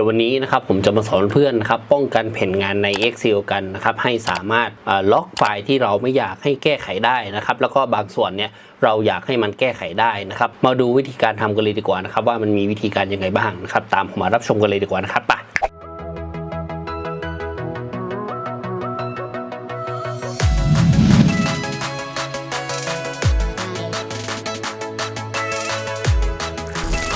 ดี๋ยววันนี้นะครับผมจะมาสอนเพื่อนนะครับป้องกันแผ่นงานใน Excel กันนะครับให้สามารถล็อกไฟล์ที่เราไม่อยากให้แก้ไขได้นะครับแล้วก็บางส่วนเนี่ยเราอยากให้มันแก้ไขได้นะครับมาดูวิธีการทำกันเลยดีกว่านะครับว่ามันมีวิธีการยังไงบ้างนะครับตามผมมารับชมกันเลยดีกว่านะครับไป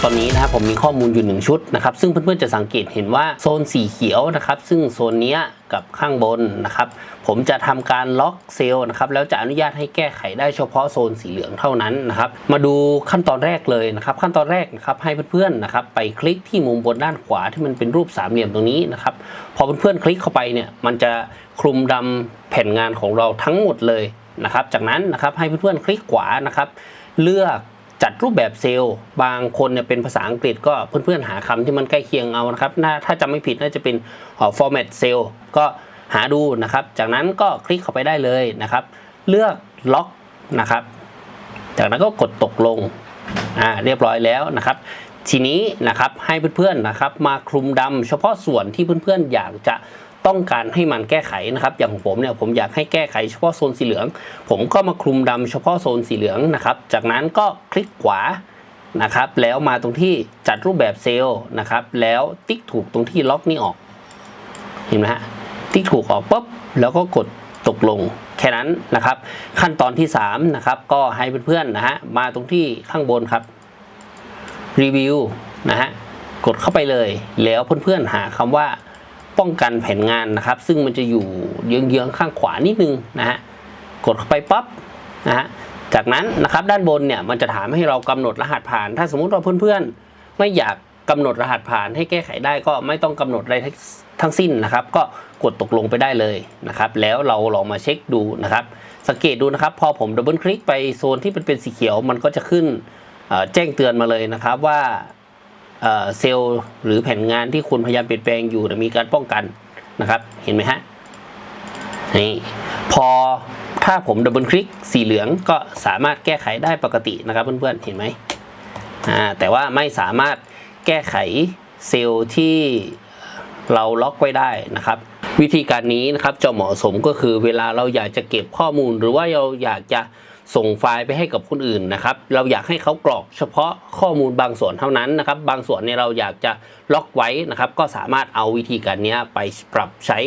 ตอนนี้นะครับผมมีข้อมูลอยู่หนึ่งชุดนะครับซึ่งเพื่อนๆจะสังเกตเห็นว่าโซนสีเขียวนะครับซึ่งโซนนี้กับข้างบนนะครับผมจะทำการล็อกเซลล์นะครับแล้วจะอนุญาตให้แก้ไขได้เฉพาะโซนสีเหลืองเท่านั้นนะครับมาดูขั้นตอนแรกเลยนะครับขั้นตอนแรกนะครับให้เพื่อนๆนะครับไปคลิกที่มุมบนด้านขวาที่มันเป็นรูปสามเหลี่ยมตรงนี้นะครับพอเพื่อนๆคลิกเข้าไปเนี่ยมันจะคลุมดำแผ่นงานของเราทั้งหมดเลยนะครับจากนั้นนะครับให้เพื่อนๆคลิกขวานะครับเลือก จัดรูปแบบเซลล์ บางคนเนี่ยเป็นภาษาอังกฤษก็เพื่อนๆหาคำที่มันใกล้เคียงเอานะครับถ้าจำไม่ผิดน่าจะเป็นเอ่อ format cell ก็หาดูนะครับ จากนั้นก็คลิกเข้าไปได้เลยนะครับ เลือกล็อกนะครับ จากนั้นก็กดตกลงอ่าเรียบร้อยแล้วนะครับ ทีนี้นะครับให้เพื่อนๆนะครับ มาคลุมดำเฉพาะส่วนที่เพื่อนๆอยากจะ ต้องการให้มันแก้ไขนะครับอย่างของผมเนี่ยผมอยากให้แก้ไขเฉพาะโซนสีเหลือง ผมก็มาคลุมดำเฉพาะโซนสีเหลืองนะครับจากนั้นก็คลิกขวานะครับแล้วมาตรงที่จัดรูปแบบเซลล์นะครับแล้วติ๊กถูกตรงที่ล็อกนี่ออกเห็นไหมฮะติ๊กถูกออกปุ๊บแล้วก็กดตกลงแค่นั้นนะครับ ขั้นตอนที่3นะครับก็ให้เพื่อนๆนะฮะมาตรงที่ข้างบนครับรีวิวนะฮะกดเข้าไปเลย แล้วเพื่อนๆหาคำว่า ป้องกันแผนงานนะครับ ซึ่งมันจะอยู่เยื้องๆข้างขวานิดนึงนะฮะกดเข้าไปปั๊บนะฮะจากนั้นนะครับด้านบนเนี่ยมันจะถามให้เรากำหนดรหัสผ่าน ถ้าสมมุติว่าเพื่อนๆ ไม่อยากกำหนดรหัสผ่านให้แก้ไขได้ก็ไม่ต้องกำหนดอะไรทั้งสิ้นนะครับ ก็กดตกลงไปได้เลยนะครับ แล้วเราลองมาเช็คดูนะครับ สังเกตดูนะครับ พอผมดับเบิลคลิกไปโซนที่เป็นเป็นสีเขียว มันก็จะขึ้นแจ้งเตือนมาเลยนะครับว่า เซลล์หรือแผนงานที่คุณพยายามเปลี่ยนแปลงอยู่มีการป้องกันนะครับ เห็นไหมฮะนี่พอถ้าผมดับเบิลคลิกสีเหลืองก็สามารถแก้ไขได้ปกตินะครับเพื่อนๆเห็นไหมแต่ว่าไม่สามารถแก้ไขเซลล์ที่เราล็อกไว้ได้นะครับ วิธีการนี้นะครับจะเหมาะสมก็คือเวลาเราอยากจะเก็บข้อมูล หรือว่าเราอยากจะ ส่งไฟล์ไปให้กับคนอื่นนะครับ เราอยากให้เขากรอกเฉพาะข้อมูลบางส่วนเท่านั้นนะครับ บางส่วนเนี่ยเราอยากจะล็อกไว้นะครับ ก็สามารถเอาวิธีการนี้ไปปรับใช้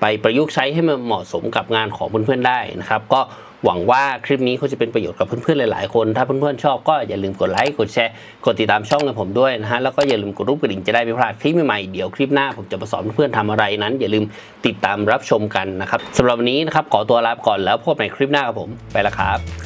ไปประยุกต์ใช้ให้มันเหมาะสมกับงานของเพื่อนๆได้นะครับ ก็หวังว่าคลิปนี้เขาจะเป็นประโยชน์กับเพื่อนๆ หลายๆคน ถ้าเพื่อนๆ ชอบก็อย่าลืมกดไลค์กดแชร์กดติดตามช่องของผมด้วยนะฮะแล้วก็อย่าลืมกดรูปกระดิ่งจะได้ไม่พลาดคลิปใหม่ๆเดี๋ยวคลิปหน้าผมจะมาสอนเพื่อนๆทำอะไรนั้น อย่าลืมติดตามรับชมกันนะครับสำหรับวันนี้นะครับขอตัวลาไปก่อนแล้วพบกันใหม่คลิปหน้าครับผมไปละครับ